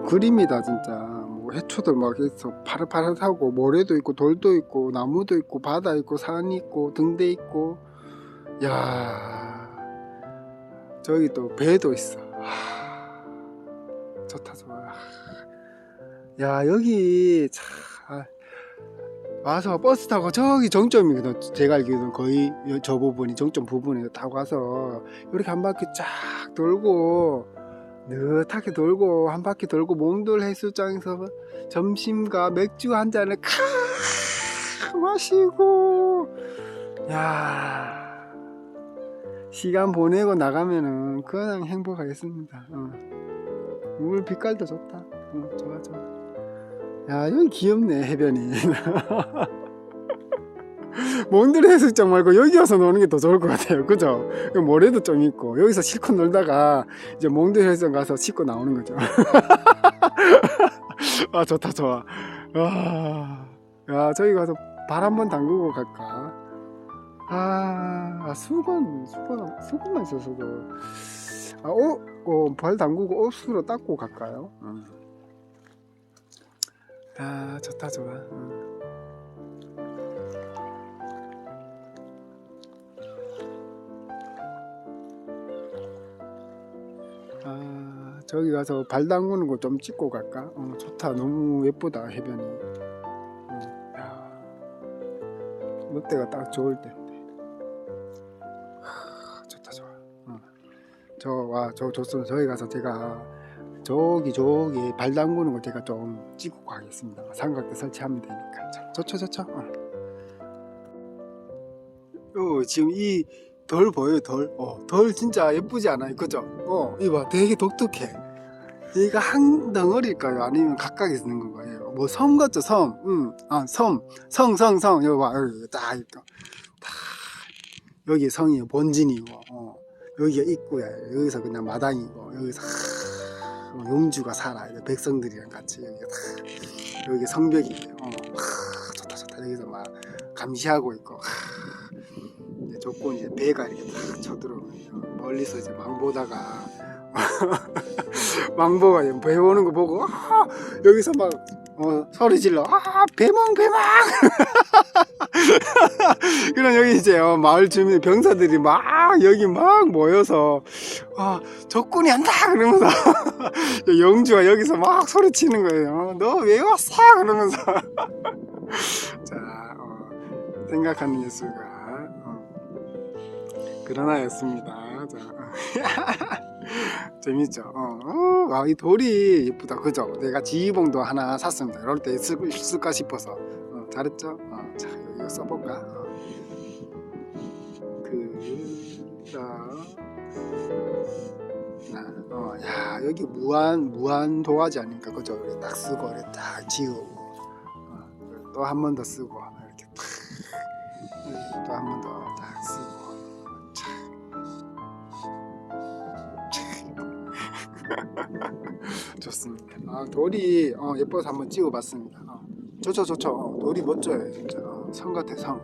뭐 그림이다 진짜. 뭐 해초들 막 해서 파릇파릇하고 모래도 있고 돌도 있고 나무도 있고 바다 있고 산 있고 등대 있고. 야 저기 또 배도 있어. 하, 좋다 좋아. 야 여기 참 아, 와서 버스 타고 저기 정점이거든. 제가 알기로는 거의 저 부분이 정점 부분에 타고 가서 이렇게 한 바퀴 쫙 돌고 느긋하게 돌고 한 바퀴 돌고 몽돌 해수장에서 점심과 맥주 한 잔을 카 마시고 야 시간 보내고 나가면은 그냥 행복하겠습니다. 어. 물 빛깔도 좋다. 어, 좋아 좋아. 야 여기 귀엽네 해변이. 몽돌 해수장 말고 여기 와서 노는 게 더 좋을 것 같아요. 그죠? 여기 모래도 좀 있고 여기서 실컷 놀다가 이제 몽돌 해수장 가서 씻고 나오는 거죠. 아 좋다 좋아. 와, 야 저기 가서 발 한번 담그고 갈까? 아, 아, 수건 수건 수건만 있어서도 아, 옷, 어, 발 담그고 옷으로 닦고 갈까요? 음. 아 좋다 좋아. 음. 아 저기 가서 발 담그는 거 좀 찍고 갈까? 어, 좋다 너무 예쁘다 해변이. 어, 야, 롯데가 딱 좋을 때인데. 하, 좋다 좋아. 어. 저와저 좋습니다. 저기 가서 제가 저기 저기 발 담그는 거 제가 좀 찍고 가겠습니다. 삼각대 설치하면 되니까. 자, 좋죠 좋죠. 어. 어, 지금 이 덜 보여요 덜. 어, 덜 진짜 예쁘지 않아요, 그죠? 어, 이봐 되게 독특해. 얘가 한 덩어리일까요? 아니면 각각에 있는 건가요? 뭐 섬 같죠, 섬. 응, 아, 섬, 성, 성, 성. 여기 봐, 여기 딱 있다. 다 여기 성이에요, 본진이고, 어, 여기가 입구야. 여기서 그냥 마당이고, 여기서 하, 어, 용주가 살아. 이제 백성들이랑 같이 여기 다 여기 성벽이에요. 어, 하, 좋다, 좋다. 여기서 막 감시하고 있고. 하, 조건 이제 배가 이렇게 탁 쳐들어오면 멀리서 이제 망보다가 망보가 이제 배 오는 거 보고 아, 여기서 막 어, 소리 질러. 아 배망 배망! 그럼 여기 이제 어, 마을 주민 병사들이 막 여기 막 모여서 아 적군이 한다! 그러면서 영주가 여기서 막 소리치는 거예요. 너 왜 왔어? 그러면서. 자 어, 생각하는 예수가 어, 그러나였습니다 자 재밌죠. 어, 어, 와, 이 돌이 예쁘다. 그죠? 내가 지휘봉도 하나 샀습니다. 이럴 때 쓸, 쓸까 싶어서. 어, 잘했죠? 어, 자, 여기 써볼까? 어. 그, 라, 어, 야, 여기 무한, 무한 도화지 아닙니까? 그죠? 딱 쓰고, 딱 지우고. 어, 또한 번 더 쓰고, 좋습니다. 아, 돌이 어, 예뻐서 한번 찍어봤습니다. 어, 좋죠, 좋죠. 어, 돌이 멋져요, 진짜. 어, 성 같아, 성.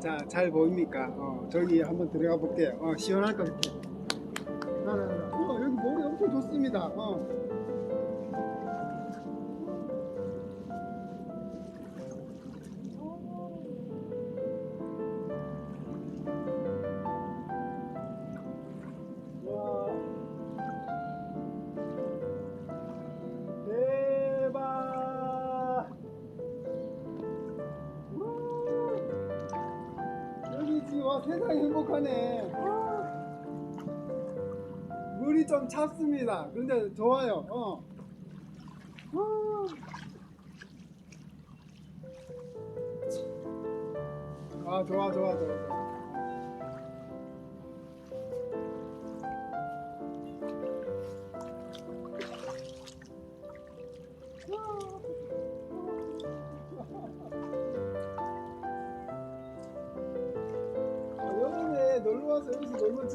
자, 잘 보입니까? 어, 저기 한번 들어가 볼게요. 어, 시원할 것 같아요. 어, 여기 목이 엄청 좋습니다. 어. 세상 행복하네. 와. 물이 좀 찼습니다. 근데 좋아요. 어. 와. 아 좋아 좋아 좋아.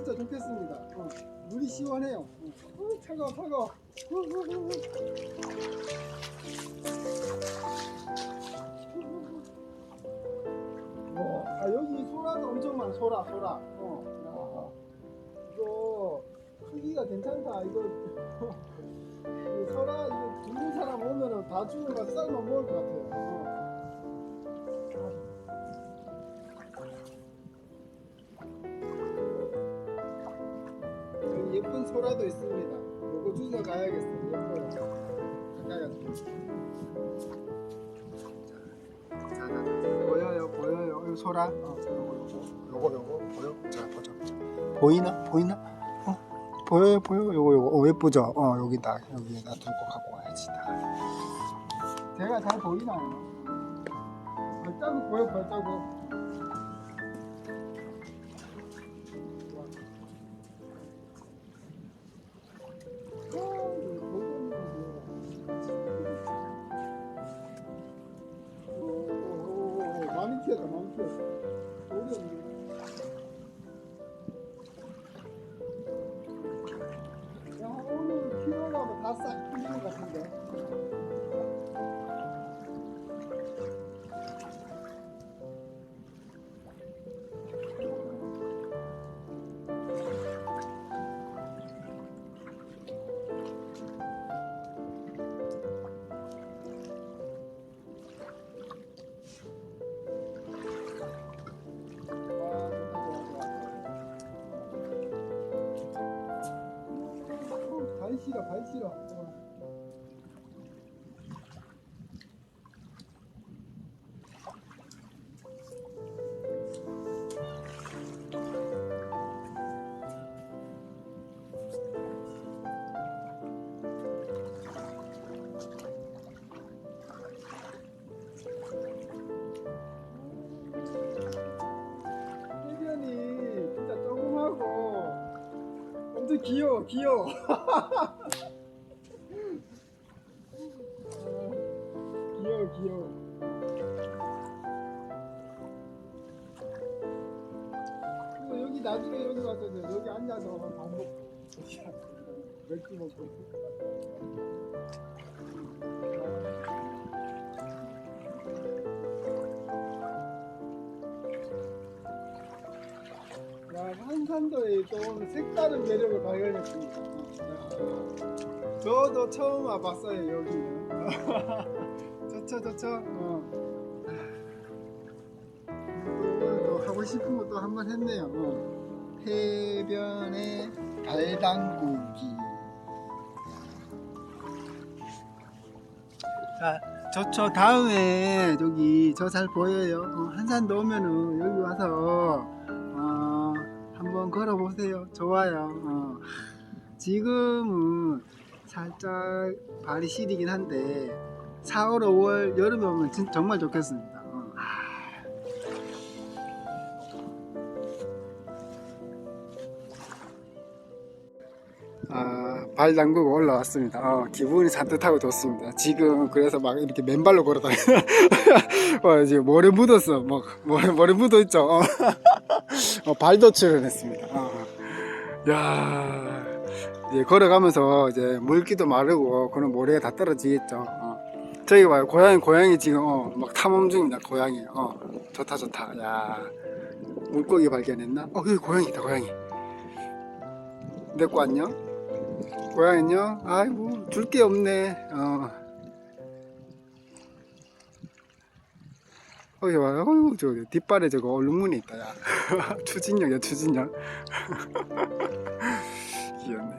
진짜 좋겠습니다. 어, 물이 시원해요. 어, 어, 차가워, 차가워. 어, 아, 여기 소라도 소라 소라 어 야, 이거 크기가 괜찮다 이거 이 소라 이거 중국 사람 오면은 다 죽어가 삶아 먹을 것 같아요 어. 예쁜 소라도 있습니다 요거 주워 가야겠어요 예뻐요 가까이 가서 자, 자, 보여요, 보여요. 이 소라. 어, 요거, 요거, 보여? 자, 보자, 보자. 보이나? 보이나? 어, 보여요, 보여. 요거, 요거, 어, 예쁘죠? 어, 여기다, 여기에다 두고 갖고 와야지. 다. 제가 잘 보이나요? 발자국 보여, 발자국. 다싹 풀린 것 같은데 어, 발시 귀여워 귀여워. 아, 귀여워 귀여워. 여기 나중에 여기 와서 여기 앉아서 밥 먹고 맥주 먹고 또 오늘 색다른 매력을 발견했습니다. 야, 저도 처음 와봤어요, 여기는. 좋죠, 좋죠. 어. 또 하고 싶은 것도 한 번 했네요. 어. 해변의 달당고기. 자, 좋죠. 다음에 저기 저 잘 보여요. 어, 한산 도 오면은 여기 와서 어, 한번 걸어보세요. 좋아요. 어. 지금은 살짝 발이 시리긴 한데 4월, 5월 여름에 오면 진, 정말 좋겠습니다. 어. 아, 발 담그고 올라왔습니다. 어, 기분이 산뜻하고 좋습니다. 지금 그래서 막 이렇게 맨발로 걸어다니는 어, 지금 모래 묻었어. 막 모래, 모래 묻어 있죠. 어. 어, 발도 출연했습니다. 어. 야, 이제 걸어가면서 이제 물기도 마르고 그런 모래가 다 떨어지겠죠. 어. 저기 봐요, 고양이 고양이 지금 어, 막 탐험 중입니다. 고양이. 어, 좋다 좋다. 야, 물고기 발견했나? 어, 여기 고양이다 고양이. 내거 안녕? 고양이 안녕? 아이고 줄 게 없네. 어. 거기 봐요. 어이구 저 뒷발에 저거 얼룩무늬 있다. 야. 추진력이야 추진력. 귀엽네.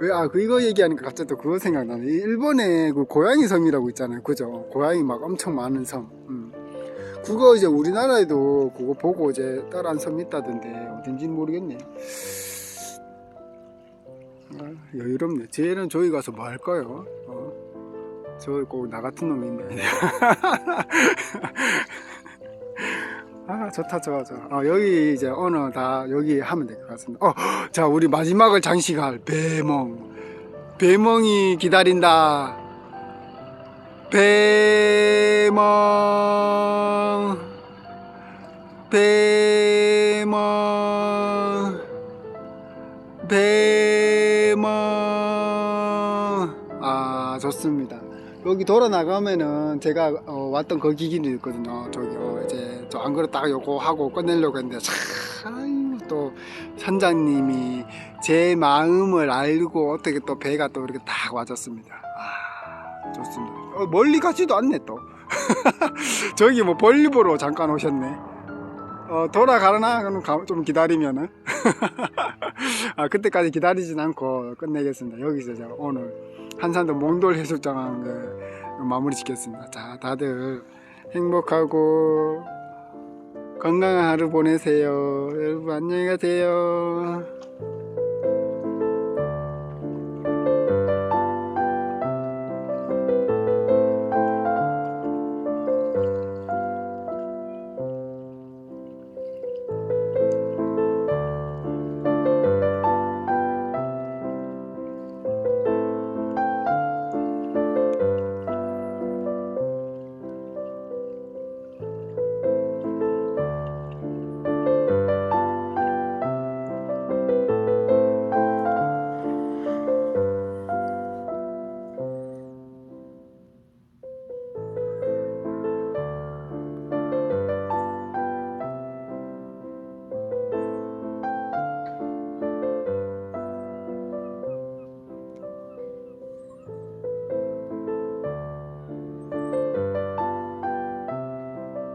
왜, 아, 그, 이거 얘기하니까 갑자기 또 그거 생각나네. 이 일본에 그 고양이 섬이라고 있잖아요. 그죠? 고양이 막 엄청 많은 섬. 음. 그거 이제 우리나라에도 그거 보고 이제 따라한 섬이 있다던데, 어딘지는 모르겠네. 아, 여유롭네. 쟤는 저기 가서 뭐 할까요? 어? 저기 꼭나 같은 놈이 있네. 아, 좋다, 좋아, 좋아. 어, 여기 이제 오늘 다 여기 하면 될 것 같습니다. 어, 자, 우리 마지막을 장식할 배멍. 배멍이 기다린다. 배멍. 배멍. 배멍. 아, 좋습니다. 여기 돌아 나가면은 제가 어, 왔던 그 기기도 있거든요. 저기 어, 이제 저안딱 요거 하고 끝내려고 했는데 참 또 선장님이 제 마음을 알고 어떻게 또 배가 또 이렇게 딱 와줬습니다. 아 좋습니다. 어, 멀리 가지도 않네 또. 저기 뭐 볼일보러 잠깐 오셨네. 어, 돌아가려나? 그럼 가- 좀 기다리면은. 아, 그때까지 기다리진 않고 끝내겠습니다. 여기서 제가 오늘 한산도 몽돌 해수욕장 그 마무리 짓겠습니다. 자, 다들 행복하고 건강한 하루 보내세요. 여러분 안녕히 가세요.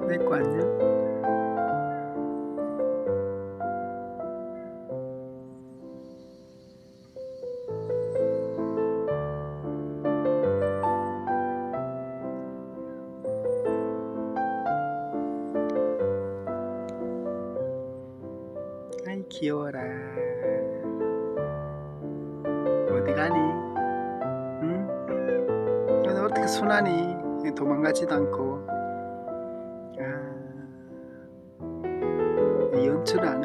내 거 아니야? 아이 귀여워라 어디 가니? 응? 너 어떻게 순하니? 도망가지도 않고 연출